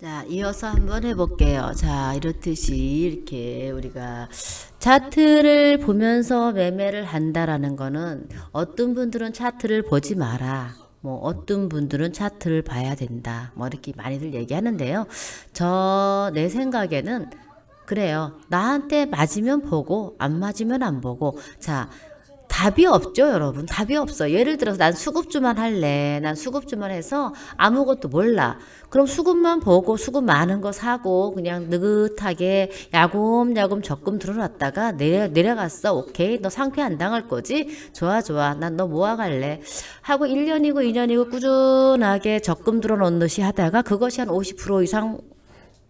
자, 이어서 한번 해볼게요. 자, 이렇듯이 이렇게 우리가 차트를 보면서 매매를 한다라는 거는 어떤 분들은 차트를 보지 마라. 뭐 어떤 분들은 차트를 봐야 된다. 뭐 이렇게 많이들 얘기하는데요. 저 내 생각에는 그래요. 나한테 맞으면 보고 안 맞으면 안 보고 자 답이 없죠, 여러분. 답이 없어. 예를 들어서 난 수급주만 할래. 난 수급주만 해서 아무것도 몰라. 그럼 수급만 보고 수급 많은 거 사고 그냥 느긋하게 야금야금 적금 들어놨다가 내려, 내려갔어. 오케이. 너 상패 안 당할 거지? 좋아, 좋아. 난 너 모아갈래. 하고 1년이고 2년이고 꾸준하게 적금 들어놓은 듯이 하다가 그것이 한 50% 이상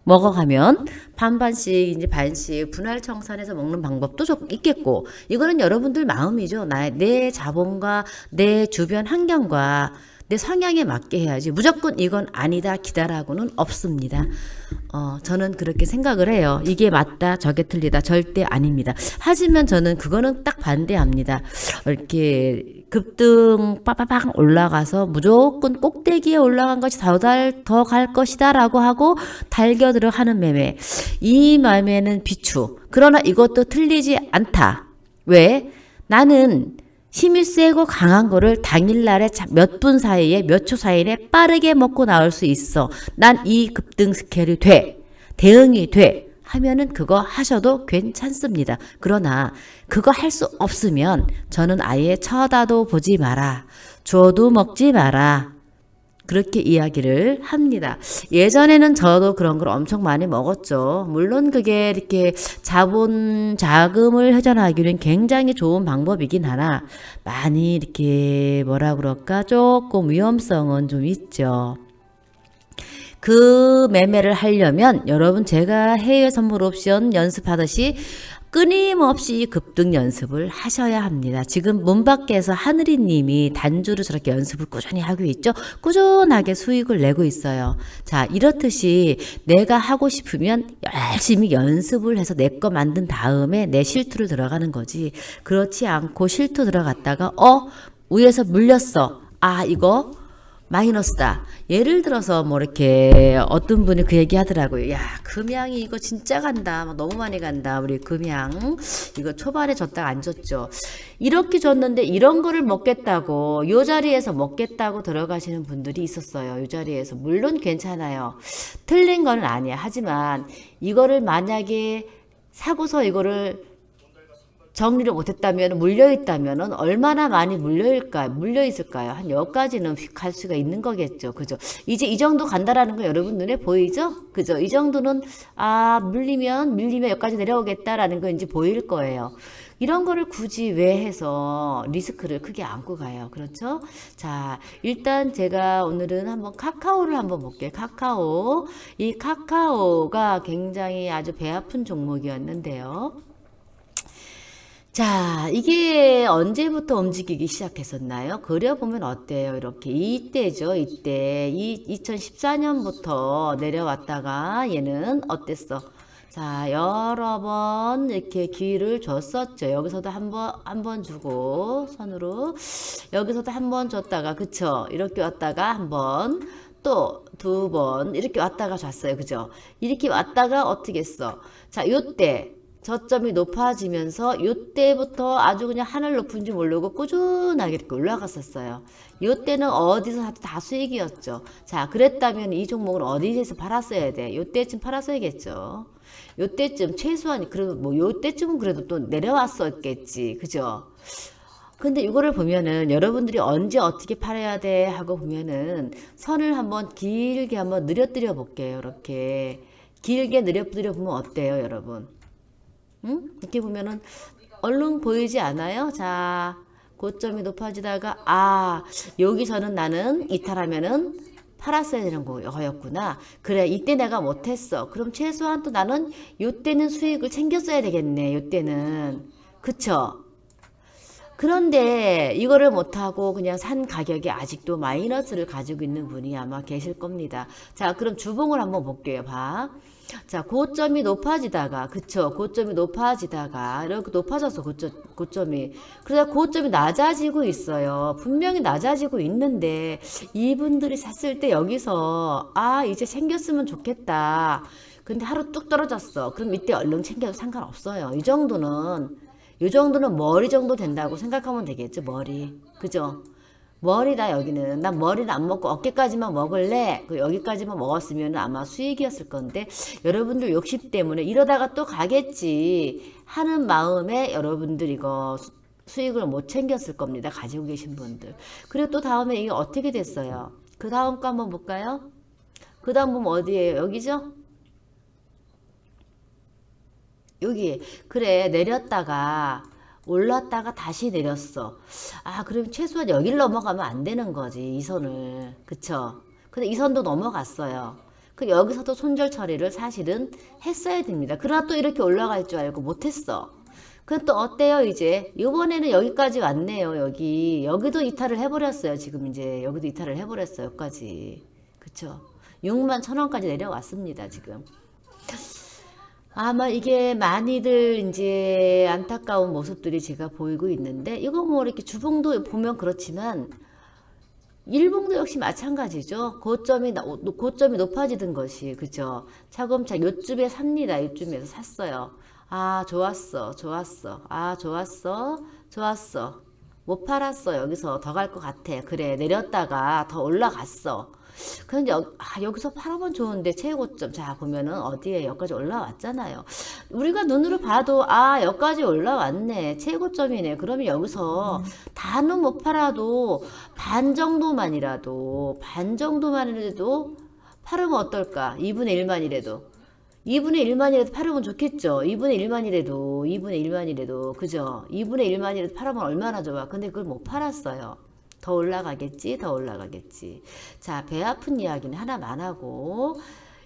먹어가면 반반씩 이제 반씩 분할 청산해서 먹는 방법도 좀 있겠고 이거는 여러분들 마음이죠. 나의 내 자본과 내 주변 환경과 내 성향에 맞게 해야지 무조건 이건 아니다 기다라고는 없습니다. 어, 저는 그렇게 생각을 해요. 이게 맞다 저게 틀리다 절대 아닙니다. 하지만 저는 그거는 딱 반대합니다. 이렇게 급등 빠바박 올라가서 무조건 꼭대기에 올라간 것이 더갈 것이다라고 하고 달겨 들어가는 매매. 이 매매는 비추. 그러나 이것도 틀리지 않다. 왜? 나는 힘이 세고 강한 거를 당일날에 몇 분 사이에 몇 초 사이에 빠르게 먹고 나올 수 있어. 난 이 급등 스케일이 돼. 대응이 돼. 하면은 그거 하셔도 괜찮습니다. 그러나 그거 할 수 없으면 저는 아예 쳐다도 보지 마라. 줘도 먹지 마라. 그렇게 이야기를 합니다. 예전에는 저도 그런 걸 엄청 많이 먹었죠. 물론 그게 이렇게 자본, 자금을 회전하기는 굉장히 좋은 방법이긴 하나, 많이 이렇게 뭐라 그럴까, 조금 위험성은 좀 있죠. 그 매매를 하려면 여러분 제가 해외 선물 옵션 연습하듯이 끊임없이 급등 연습을 하셔야 합니다. 지금 문 밖에서 하늘이 님이 단주로 저렇게 연습을 꾸준히 하고 있죠. 꾸준하게 수익을 내고 있어요. 자, 이렇듯이 내가 하고 싶으면 열심히 연습을 해서 내 거 만든 다음에 내 실투를 들어가는 거지. 그렇지 않고 실투 들어갔다가 어, 위에서 물렸어. 아, 이거 마이너스다. 예를 들어서 뭐 이렇게 어떤 분이 그 얘기 하더라고요. 야, 금양이 이거 진짜 간다. 막 너무 많이 간다. 우리 금양. 이거 초반에 줬다가 안 줬죠. 이렇게 줬는데 이런 거를 먹겠다고 요 자리에서 먹겠다고 들어가시는 분들이 있었어요. 요 자리에서. 물론 괜찮아요. 틀린 건 아니야. 하지만 이거를 만약에 사고서 이거를 정리를 못했다면 물려 있다면 얼마나 많이 물려일까 물려 있을까요? 한 여기까지는 갈 수가 있는 거겠죠, 그죠? 이제 이 정도 간다라는 거 여러분 눈에 보이죠? 그죠? 이 정도는 아 물리면 밀리면 여기까지 내려오겠다라는 거 이제 보일 거예요. 이런 거를 굳이 왜 해서 리스크를 크게 안고 가요. 그렇죠? 자, 일단 제가 오늘은 한번 카카오를 한번 볼게요. 카카오. 이 카카오가 굉장히 아주 배 아픈 종목이었는데요. 자, 이게 언제부터 움직이기 시작했었나요? 그려보면 어때요? 이렇게 이때죠, 이때. 이 2014년부터 내려왔다가 얘는 어땠어? 자, 여러 번 이렇게 기회를 줬었죠. 여기서도 한 번, 한 번 주고, 손으로. 여기서도 한 번 줬다가, 그쵸? 이렇게 왔다가 한 번, 또 두 번, 이렇게 왔다가 줬어요. 그죠? 이렇게 왔다가 어떻게 했어? 자, 요때. 저점이 높아지면서 요때부터 아주 그냥 하늘 높은 줄 모르고 꾸준하게 이렇게 올라갔었어요. 요때는 어디서 다 수익이었죠. 자, 그랬다면 이 종목은 어디에서 팔았어야 돼? 요때쯤 팔았어야겠죠. 요때쯤 최소한 그래도 뭐 요때쯤은 그래도 또 내려왔었겠지. 그죠? 근데 이거를 보면은 여러분들이 언제 어떻게 팔아야 돼 하고 보면은 선을 한번 길게 한번 느려뜨려 볼게요. 이렇게 길게 느려뜨려 보면 어때요, 여러분? 응? 이렇게 보면은 얼른 보이지 않아요? 자, 고점이 높아지다가 아 여기서는 나는 이탈하면은 팔았어야 되는 거였구나. 그래 이때 내가 못했어. 그럼 최소한 또 나는 요때는 수익을 챙겼어야 되겠네. 요때는 그쵸? 그런데 이거를 못하고 그냥 산 가격이 아직도 마이너스를 가지고 있는 분이 아마 계실 겁니다. 자, 그럼 주봉을 한번 볼게요. 봐. 자, 고점이 높아지다가, 그쵸. 고점이 높아지다가, 이렇게 높아졌어, 고점, 고점이. 그러다 고점이 낮아지고 있어요. 분명히 낮아지고 있는데, 이분들이 샀을 때 여기서, 아, 이제 생겼으면 좋겠다. 근데 하루 뚝 떨어졌어. 그럼 이때 얼른 챙겨도 상관없어요. 이 정도는, 이 정도는 머리 정도 된다고 생각하면 되겠죠, 머리. 그죠? 머리다 여기는. 난 머리를 안 먹고 어깨까지만 먹을래? 그 여기까지만 먹었으면 아마 수익이었을 건데 여러분들 욕심 때문에 이러다가 또 가겠지 하는 마음에 여러분들 이거 수- 수익을 못 챙겼을 겁니다 가지고 계신 분들. 그리고 또 다음에 이게 어떻게 됐어요? 그 다음 거 한번 볼까요? 그 다음 보면 어디예요? 여기죠 여기 그래 내렸다가 올랐다가 다시 내렸어. 아, 그럼 최소한 여기를 넘어가면 안 되는 거지, 이 선을. 그쵸? 근데 이 선도 넘어갔어요. 그 여기서도 손절 처리를 사실은 했어야 됩니다. 그러나 또 이렇게 올라갈 줄 알고 못했어. 그럼 또 어때요, 이제? 이번에는 여기까지 왔네요, 여기. 여기도 이탈을 해버렸어요, 지금 이제. 여기도 이탈을 해버렸어요, 여기까지. 그쵸? 6만 천 원까지 내려왔습니다, 지금. 아마 이게 많이들 이제 안타까운 모습들이 제가 보이고 있는데 이거 뭐 이렇게 주봉도 보면 그렇지만 일봉도 역시 마찬가지죠. 고점이 나- 고점이 높아지던 것이 그죠. 차검차 요쯤에 삽니다. 요쯤에서 샀어요. 아 좋았어, 좋았어. 아 좋았어, 좋았어. 못 팔았어. 여기서 더 갈 것 같아. 그래 내렸다가 더 올라갔어. 그런데 여, 아, 여기서 팔아본 좋은데 최고점 자 보면은 어디에 여기까지 올라왔잖아요. 우리가 눈으로 봐도 아 여기까지 올라왔네 최고점이네. 그러면 여기서 다는 못 팔아도 반 정도만이라도 반 정도만이라도 팔으면 어떨까? 2분의 1만이라도 2분의 1만이라도 팔으면 좋겠죠. 2분의 1만이라도 2분의 1만이라도 그죠? 2분의 1만이라도 팔으면 얼마나 좋아. 근데 그걸 못 팔았어요. 더 올라가겠지, 더 올라가겠지. 자, 배 아픈 이야기는 하나 만 하고,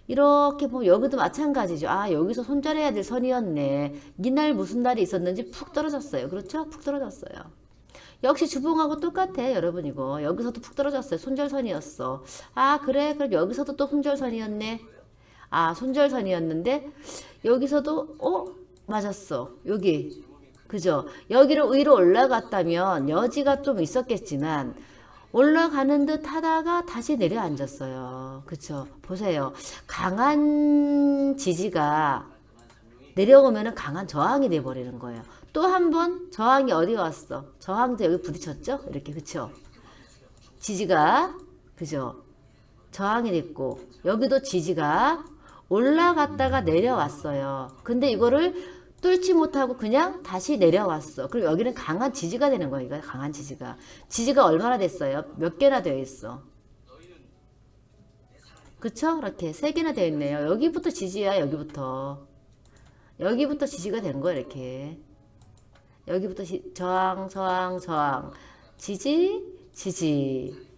이렇게 보면 여기도 마찬가지죠. 아, 여기서 손절해야 될 선이었네. 이날 무슨 날이 있었는지 푹 떨어졌어요. 그렇죠? 푹 떨어졌어요. 역시 주봉하고 똑같아, 여러분 이거. 여기서도 푹 떨어졌어요. 손절선이었어. 아, 그래? 그럼 여기서도 또 손절선이었네. 아, 손절선이었는데, 여기서도, 어? 맞았어. 여기. 그죠? 여기로 위로 올라갔다면 여지가 좀 있었겠지만 올라가는 듯 하다가 다시 내려앉았어요. 그쵸? 보세요. 강한 지지가 내려오면은 강한 저항이 돼버리는 거예요. 또 한 번 저항이 어디 왔어? 저항도 여기 부딪혔죠? 이렇게 그쵸? 지지가 그죠? 저항이 됐고 여기도 지지가 올라갔다가 내려왔어요. 근데 이거를 뚫지 못하고 그냥 다시 내려왔어. 그럼 여기는 강한 지지가 되는 거예요. 이거 강한 지지가. 지지가 얼마나 됐어요? 몇 개나 되어 있어? 그쵸? 이렇게 세 개나 되어 있네요. 여기부터 지지야, 여기부터. 여기부터 지지가 된 거야, 이렇게. 여기부터 지- 저항, 저항, 저항. 지지, 지지.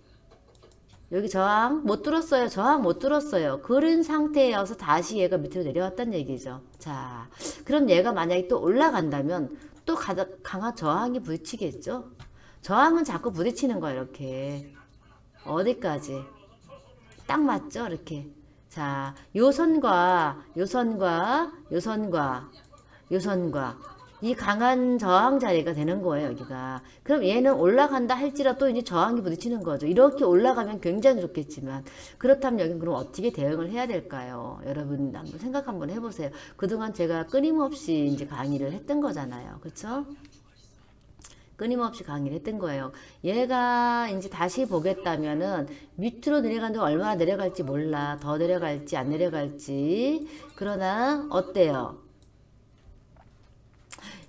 여기 저항 못 뚫었어요. 저항 못 뚫었어요. 그런 상태여서 다시 얘가 밑으로 내려왔다는 얘기죠. 자, 그럼 얘가 만약에 또 올라간다면 또 강한 저항이 부딪히겠죠. 저항은 자꾸 부딪히는 거예요. 이렇게 어디까지 딱 맞죠? 이렇게 자, 요 선과 요 선과 요 선과 요 선과 이 강한 저항 자리가 되는 거예요, 여기가. 그럼 얘는 올라간다 할지라도 이제 저항이 부딪히는 거죠. 이렇게 올라가면 굉장히 좋겠지만, 그렇다면 여긴 그럼 어떻게 대응을 해야 될까요? 여러분, 한번 생각 한번 해보세요. 그동안 제가 끊임없이 이제 강의를 했던 거잖아요. 그쵸? 끊임없이 강의를 했던 거예요. 얘가 이제 다시 보겠다면은 밑으로 내려간다 얼마나 내려갈지 몰라. 더 내려갈지 안 내려갈지. 그러나 어때요?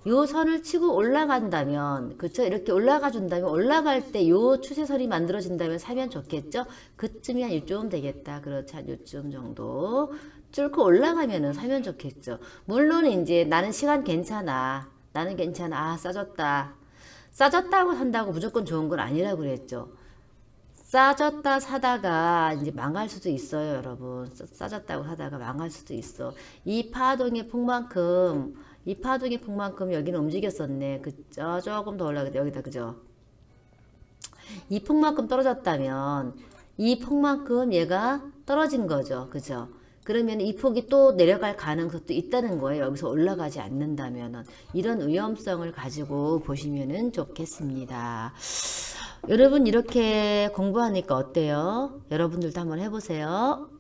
요 선을 치고 올라간다면 그쵸? 이렇게 올라가 준다면 올라갈 때 요 추세선이 만들어진다면 사면 좋겠죠? 그쯤이 한 요쯤 되겠다. 그렇죠 한 요쯤 정도 뚫고 올라가면은 사면 좋겠죠. 물론 이제 나는 시간 괜찮아. 나는 괜찮아. 아 싸졌다. 싸졌다고 산다고 무조건 좋은 건 아니라고 그랬죠. 싸졌다 사다가 이제 망할 수도 있어요, 여러분. 싸- 싸졌다고 사다가 망할 수도 있어. 이 파동의 폭만큼 이 파동의 폭만큼 여기는 움직였었네. 그저 조금 더 올라가다 여기다 그죠? 이 폭만큼 떨어졌다면 이 폭만큼 얘가 떨어진 거죠. 그죠? 그러면 이 폭이 또 내려갈 가능성도 있다는 거예요. 여기서 올라가지 않는다면은 이런 위험성을 가지고 보시면은 좋겠습니다. 여러분 이렇게 공부하니까 어때요? 여러분들도 한번 해보세요.